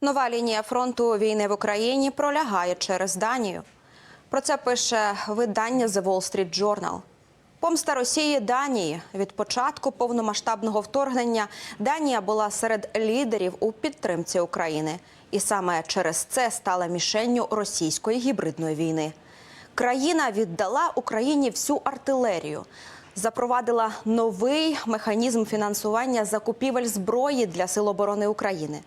Нова лінія фронту війни в Україні пролягає через Данію. Про це пише видання The Wall Street Journal. Помста Росії Данії від початку повномасштабного вторгнення Данія була серед лідерів у підтримці України, і саме через це стала мішенню російської гібридної війни. Країна віддала Україні всю артилерію, запровадила новий механізм фінансування закупівель зброї для Сил оборони України.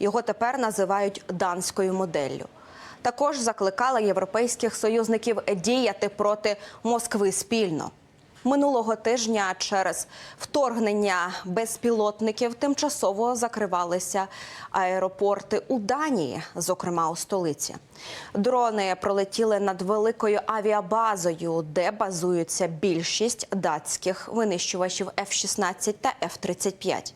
Його тепер називають данською моделлю. Також закликала європейських союзників діяти проти Москви спільно. Минулого тижня через вторгнення безпілотників тимчасово закривалися аеропорти у Данії, зокрема у столиці. Дрони пролетіли над великою авіабазою, де базуються більшість датських винищувачів F-16 та F-35.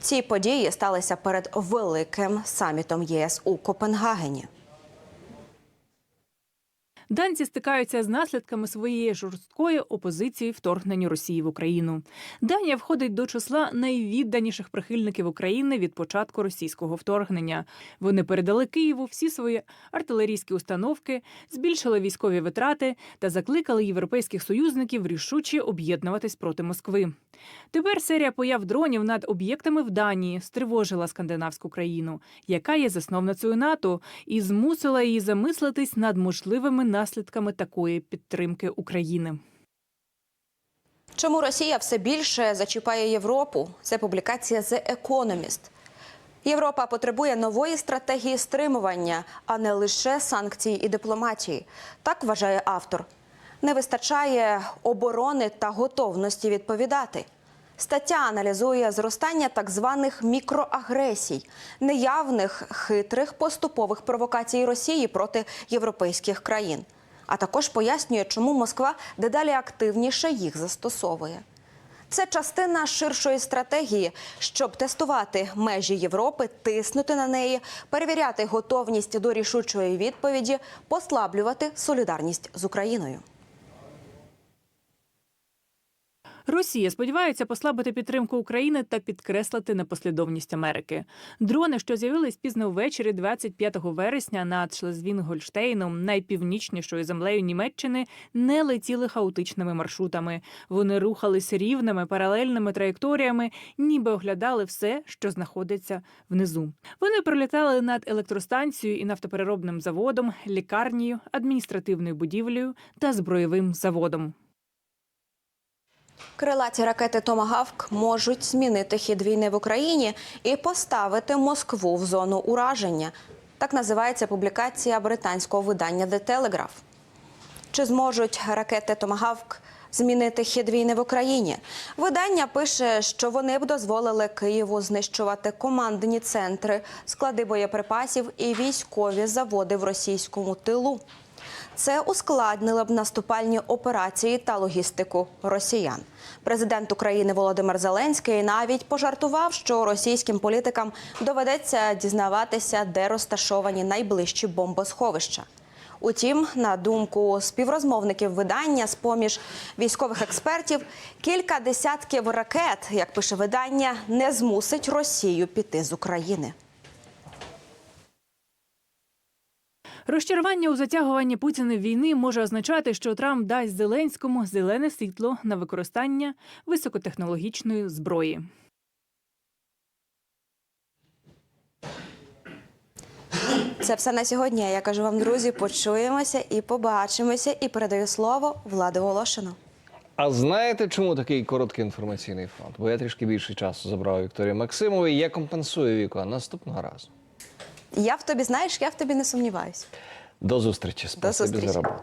Ці події сталися перед великим самітом ЄС у Копенгагені. Данці стикаються з наслідками своєї жорсткої опозиції вторгненню Росії в Україну. Данія входить до числа найвідданіших прихильників України від початку російського вторгнення. Вони передали Києву всі свої артилерійські установки, збільшили військові витрати та закликали європейських союзників рішуче об'єднуватись проти Москви. Тепер серія появ дронів над об'єктами в Данії стривожила скандинавську країну, яка є засновницею НАТО, і змусила її замислитись над можливими наслідками такої підтримки України. Чому Росія все більше зачіпає Європу? Це публікація The Economist. Європа потребує нової стратегії стримування, а не лише санкцій і дипломатії. Так вважає автор. Не вистачає оборони та готовності відповідати. Стаття аналізує зростання так званих мікроагресій, неявних хитрих поступових провокацій Росії проти європейських країн, а також пояснює, чому Москва дедалі активніше їх застосовує. Це частина ширшої стратегії, щоб тестувати межі Європи, тиснути на неї, перевіряти готовність до рішучої відповіді, послаблювати солідарність з Україною. Росія сподівається послабити підтримку України та підкреслити непослідовність Америки. Дрони, що з'явились пізно ввечері 25 вересня над Шлезвін-Гольштейном, найпівнічнішою землею Німеччини, не летіли хаотичними маршрутами. Вони рухались рівними паралельними траєкторіями, ніби оглядали все, що знаходиться внизу. Вони пролітали над електростанцією і нафтопереробним заводом, лікарнею, адміністративною будівлею та зброєвим заводом. Крилаті ракети Томагавк можуть змінити хід війни в Україні і поставити Москву в зону ураження. Так називається публікація британського видання The Telegraph. Чи зможуть ракети Томагавк змінити хід війни в Україні? Видання пише, що вони б дозволили Києву знищувати командні центри, склади боєприпасів і військові заводи в російському тилу. Це ускладнило б наступальні операції та логістику росіян. Президент України Володимир Зеленський навіть пожартував, що російським політикам доведеться дізнаватися, де розташовані найближчі бомбосховища. Утім, на думку співрозмовників видання, з поміж військових експертів, кілька десятків ракет, як пише видання, не змусить Росію піти з України. Розчарування у затягуванні Путіна війни може означати, що Трамп дасть Зеленському зелене світло на використання високотехнологічної зброї. Це все на сьогодні. Я кажу вам, друзі, почуємося і побачимося. І передаю слово Влади Волошину. А знаєте, чому такий короткий інформаційний фронт? Бо я трішки більше часу забрав Вікторії Максимової. Я компенсую віку наступного разу. Я в тобі знаєш, я в тобі не сумніваюсь. До зустрічі. Спасибі зустрічі. за роботу.